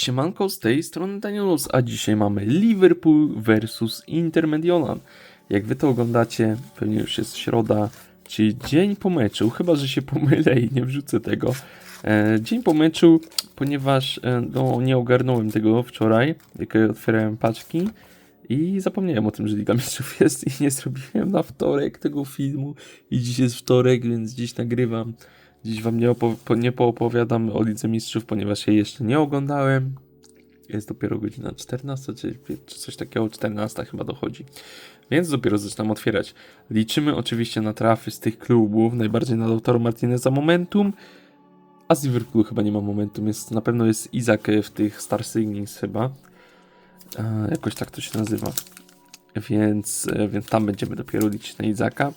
siemanko, z tej strony Danielus, a dzisiaj mamy Liverpool versus Inter Mediolan. Jak wy to oglądacie, pewnie już jest środa, czyli dzień po meczu, chyba że się pomylę i nie wrzucę tego. E, dzień po meczu, ponieważ e, no, nie ogarnąłem tego wczoraj, jak otwierałem paczki i zapomniałem o tym, że Liga Mistrzów jest i nie zrobiłem na wtorek tego filmu i dziś jest wtorek, więc dziś nagrywam. Dziś wam nie, opo- po- nie poopowiadam o Lidze Mistrzów, ponieważ jej jeszcze nie oglądałem. Jest dopiero godzina 14, czy, czy coś takiego, 14 chyba dochodzi. Więc dopiero zaczynam otwierać. Liczymy oczywiście na trafy z tych klubów, najbardziej na Lautaro Martineza Momentum, a z Liverpoolu chyba nie ma Momentum, jest, na pewno jest Izak e, w tych Star Signings chyba. E, jakoś tak to się nazywa. Więc, e, więc tam będziemy dopiero liczyć na Izaka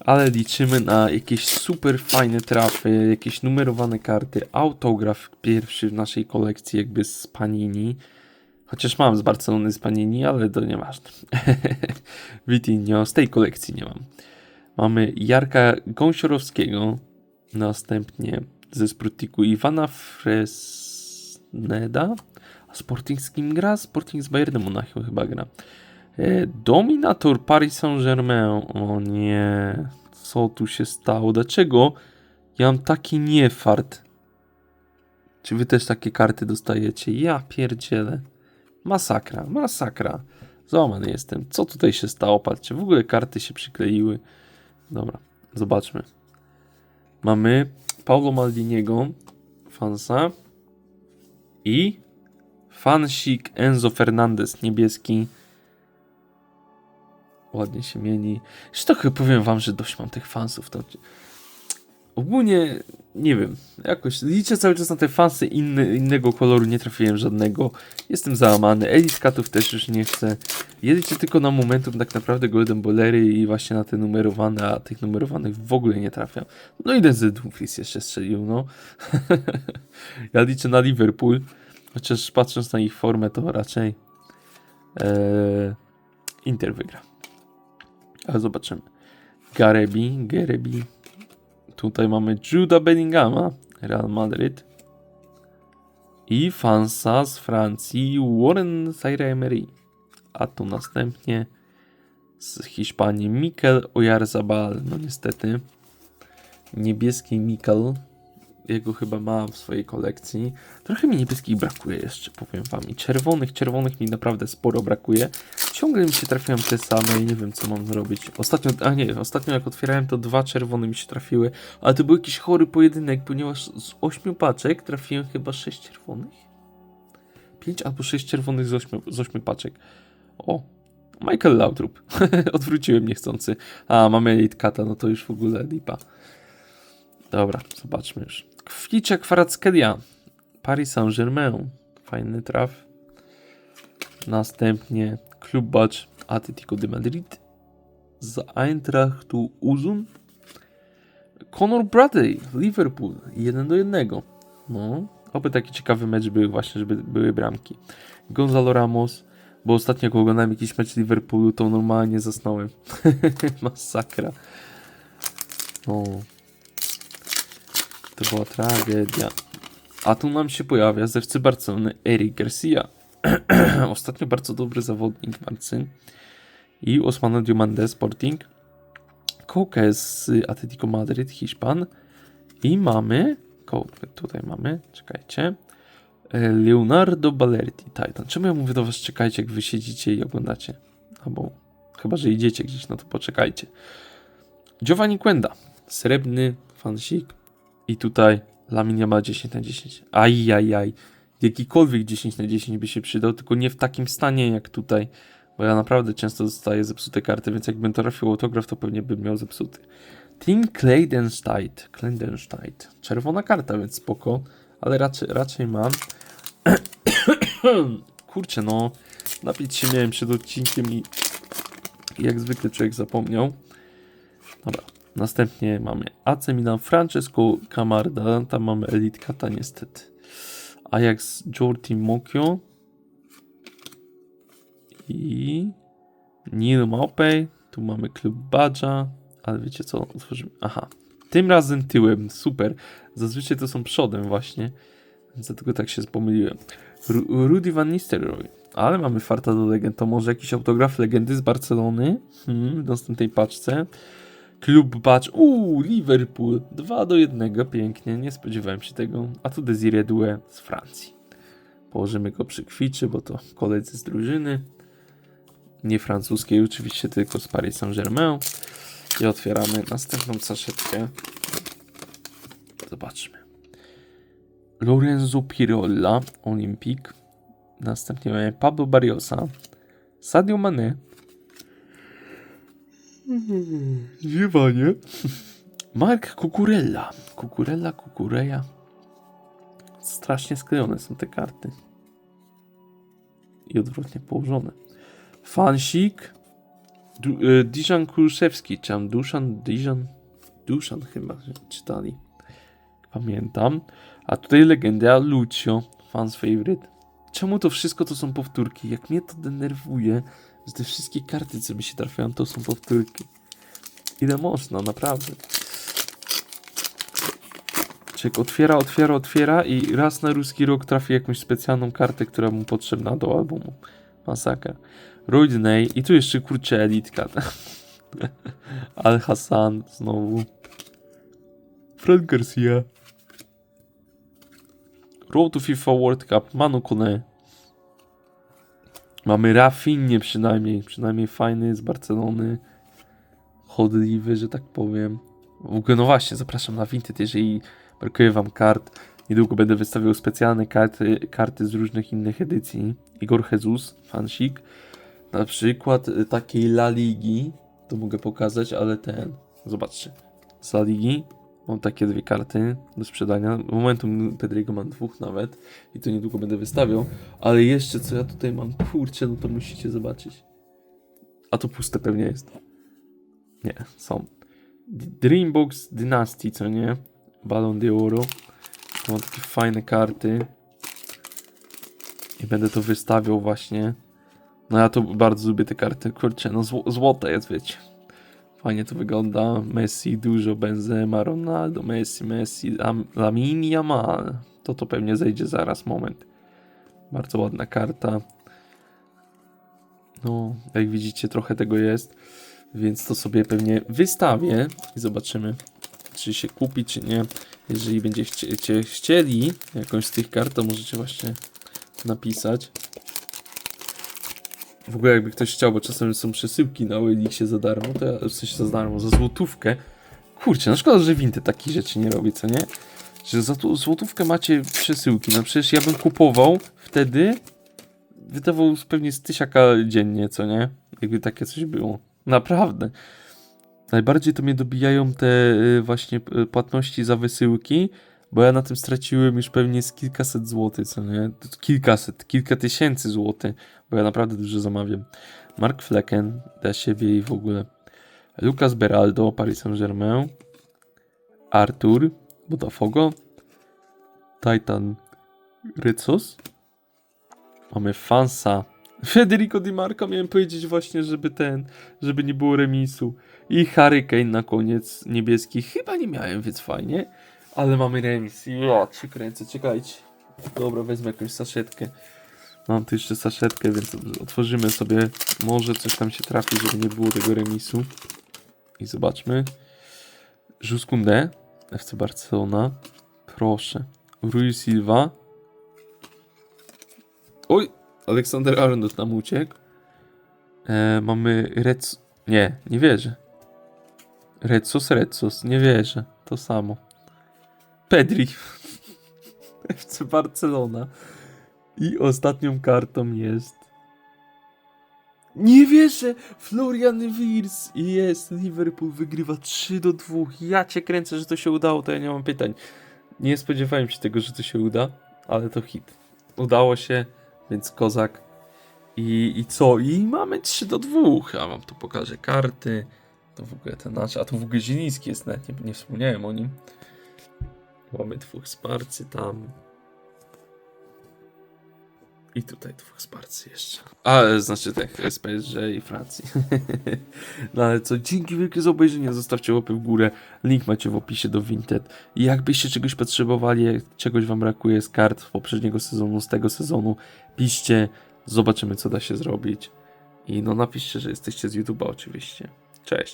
ale liczymy na jakieś super fajne trafy, jakieś numerowane karty, autograf pierwszy w naszej kolekcji jakby z Panini. Chociaż mam z Barcelony z Panini, ale to nieważne. Vitinho, z tej kolekcji nie mam. Mamy Jarka Gąsiorowskiego, następnie ze Sprutiku Iwana Fresneda. A Sporting z kim gra? Sporting z Bayernem Monachium chyba gra. E, Dominator Paris Saint-Germain. O nie. Co tu się stało? Dlaczego ja mam taki niefart? Czy wy też takie karty dostajecie? Ja pierdzielę. Masakra, masakra. Załamany jestem. Co tutaj się stało? Patrzcie, w ogóle karty się przykleiły. Dobra, zobaczmy. Mamy Paulo Maldiniego, fansa i fansik Enzo Fernandez, niebieski ładnie się mieni. Zresztą chyba powiem wam, że dość mam tych fansów. To... Ogólnie nie wiem, jakoś liczę cały czas na te fansy inny, innego koloru, nie trafiłem żadnego. Jestem załamany, Eliskatów też już nie chcę. Liczę tylko na momentum tak naprawdę Golden Bolery i właśnie na te numerowane, a tych numerowanych w ogóle nie trafiam. No i Denzel Dumfries jeszcze strzelił, no. ja liczę na Liverpool, chociaż patrząc na ich formę to raczej ee, Inter wygra. Ale zobaczymy. Garebi, Garebi. Tutaj mamy Juda Bellingama, Real Madrid. I Fansa z Francji, Warren Zaire-Emery. A tu następnie z Hiszpanii Mikel Oyarzabal. No niestety. Niebieski Mikel. Jego chyba mam w swojej kolekcji. Trochę mi niebieskich brakuje jeszcze, powiem wam. I czerwonych, czerwonych mi naprawdę sporo brakuje. Ciągle mi się trafiają te same i nie wiem co mam zrobić. Ostatnio, a nie, ostatnio jak otwierałem to dwa czerwone mi się trafiły, ale to był jakiś chory pojedynek, ponieważ z ośmiu paczek trafiłem chyba sześć czerwonych. Pięć albo sześć czerwonych z ośmiu, z ośmiu paczek. O, Michael Laudrup. Odwróciłem niechcący. A, mamy Elite Kata, no to już w ogóle lipa. Dobra, zobaczmy już. Kwiczek Kwarackelia. Paris Saint-Germain. Fajny traf. Następnie Klub Bacz Atletico de Madrid. Z Eintrachtu Uzun. Conor Bradley, Liverpool. 1 do 1. No, oby taki ciekawy mecz był właśnie, żeby były bramki. Gonzalo Ramos, bo ostatnio jak oglądałem jakiś mecz Liverpoolu, to normalnie zasnąłem. Masakra. O, to była tragedia. A tu nam się pojawia z Barcelony Eric Garcia. Ostatnio bardzo dobry zawodnik Barcy. I Osmano Diomande Sporting. Koke z Atletico Madryt, Hiszpan. I mamy... Tutaj mamy? Czekajcie. E, Leonardo Balerti, Titan. Czemu ja mówię do was czekajcie, jak wy siedzicie i oglądacie? Albo chyba, że idziecie gdzieś, no to poczekajcie. Giovanni Quenda. Srebrny fansik. I tutaj Laminia ma 10 na 10. Ajajaj. Jakikolwiek 10 na 10 by się przydał, tylko nie w takim stanie jak tutaj. Bo ja naprawdę często dostaję zepsute karty, więc jakbym trafił autograf, to pewnie bym miał zepsuty. Tim Kleidenstein. Kleidenstein. Czerwona karta, więc spoko. Ale raczej, raczej mam. Kurczę, no. Napić się miałem przed odcinkiem i jak zwykle człowiek zapomniał. Dobra. Następnie mamy AC Milan, Francesco Camarda, tam mamy Elite Kata niestety. Ajax Jordi Mokio i Neil Maupay, tu mamy klub Badża, ale wiecie co, otworzymy, aha, tym razem tyłem, super, zazwyczaj to są przodem właśnie, dlatego tak się pomyliłem. Ru- Rudy Van Nistelrooy. Ale mamy farta do legend. To może jakiś autograf legendy z Barcelony hmm, w następnej paczce. Klub Bacz. Uuu, Liverpool. 2 do 1. Pięknie. Nie spodziewałem się tego. A tu Desiree Doué z Francji. Położymy go przy kwiczy, bo to koledzy z drużyny. Nie francuskiej, oczywiście, tylko z Paris Saint-Germain. I otwieramy następną saszetkę. Zobaczmy. Lorenzo Pirolla, Olympic. Następnie mamy Pablo Barriosa, Sadio Mane. Ziewanie. Mark Kukurella. Kukurella, Kukureja. Strasznie sklejone są te karty. I odwrotnie położone. Fansik. Y, Dijan Kruszewski, czy tam Duszan, Dijan, Duszan chyba czytali. Pamiętam. A tutaj legenda Lucio, fans favorite. Czemu to wszystko to są powtórki? Jak mnie to denerwuje, że te wszystkie karty, co mi się trafiają, to są powtórki. Ile można, naprawdę. Czek otwiera, otwiera, otwiera i raz na ruski rok trafi jakąś specjalną kartę, która mu potrzebna do albumu. Masakra. Rodney i tu jeszcze kurczę elitka. Al Hassan znowu. Fred Garcia. Road to FIFA World Cup, Manu Kone. Mamy Rafinnie przynajmniej, przynajmniej fajny z Barcelony. Chodliwy, że tak powiem. W ogóle, no właśnie, zapraszam na Vinted, jeżeli brakuje wam kart. Niedługo będę wystawiał specjalne karty, karty z różnych innych edycji. Igor Jesus, fansik. Na przykład y, takiej La Ligi, to mogę pokazać, ale ten, zobaczcie. Z La Ligi mam takie dwie karty do sprzedania. Momentum Pedriego mam dwóch nawet i to niedługo będę wystawiał. Ale jeszcze co ja tutaj mam, kurczę, no to musicie zobaczyć. A to puste pewnie jest. Nie, są. Dreambox Dynasty, co nie? Ballon d'Oro. To mam takie fajne karty. I będę to wystawiał właśnie. No ja to bardzo lubię te karty. Kurczę, no zł złote jest, wiecie. Fajnie to wygląda. Messi, dużo Benzema, Ronaldo, Messi, Messi, Lam- Lamine Yamal. To to pewnie zejdzie zaraz, moment. Bardzo ładna karta. No, jak widzicie, trochę tego jest. Więc to sobie pewnie wystawię i zobaczymy, czy się kupi, czy nie. Jeżeli będziecie chcieli jakąś z tych kart, to możecie właśnie napisać. W ogóle jakby ktoś chciał, bo czasem są przesyłki na Elixie za darmo, to ja sensie za darmo, za złotówkę. Kurczę, no szkoda, że Vinted takich rzeczy nie robi, co nie? Że za tu złotówkę macie przesyłki. No przecież ja bym kupował wtedy, wydawał pewnie z tysiaka dziennie, co nie? Jakby takie coś było. Naprawdę. Najbardziej to mnie dobijają te y, właśnie y, płatności za wysyłki, bo ja na tym straciłem już pewnie z kilkaset złotych, co nie? Kilkaset, kilka tysięcy złotych, bo ja naprawdę dużo zamawiam. Mark Flecken dla siebie i w ogóle. Lucas Beraldo, Paris Saint-Germain. Artur, Botafogo. Titan Rycos. Mamy Fansa. Federico Di Marco miałem powiedzieć właśnie, żeby ten, żeby nie było remisu. I Hurricane na koniec niebieski. Chyba nie miałem, więc fajnie. Ale mamy remis. Ja cię kręcę, czekajcie. Dobra, wezmę jakąś saszetkę. Mam tu jeszcze saszetkę, więc otworzymy sobie. Może coś tam się trafi, żeby nie było tego remisu. I zobaczmy. Juskunde, FC Barcelona. Proszę. Rui Silva. Oj, Aleksander Arnold nam uciekł. E, mamy Rec... Nie, nie wierzę. Recos, Recos, nie wierzę. To samo. Pedri. FC Barcelona. I ostatnią kartą jest... Nie wierzę! Florian Wirtz i jest. Liverpool wygrywa 3 do 2. Ja cię kręcę, że to się udało, to ja nie mam pytań. Nie spodziewałem się tego, że to się uda, ale to hit. Udało się, więc kozak. I, I co? I mamy 3 do 2. Ja wam tu pokażę karty. To w ogóle ten nasz. A to w ogóle Zieliński jest nawet, nie, nie wspomniałem o nim. Mamy dwóch sparcy tam. I tutaj dwóch z Barcy jeszcze. A, znaczy tak, z PSG i Francji. no ale co, dzięki wielkie za obejrzenie, zostawcie łapę w górę, link macie w opisie do Vinted. I jakbyście czegoś potrzebowali, czegoś wam brakuje z kart z poprzedniego sezonu, z tego sezonu, piszcie, zobaczymy co da się zrobić. I no napiszcie, że jesteście z YouTube'a oczywiście. Cześć.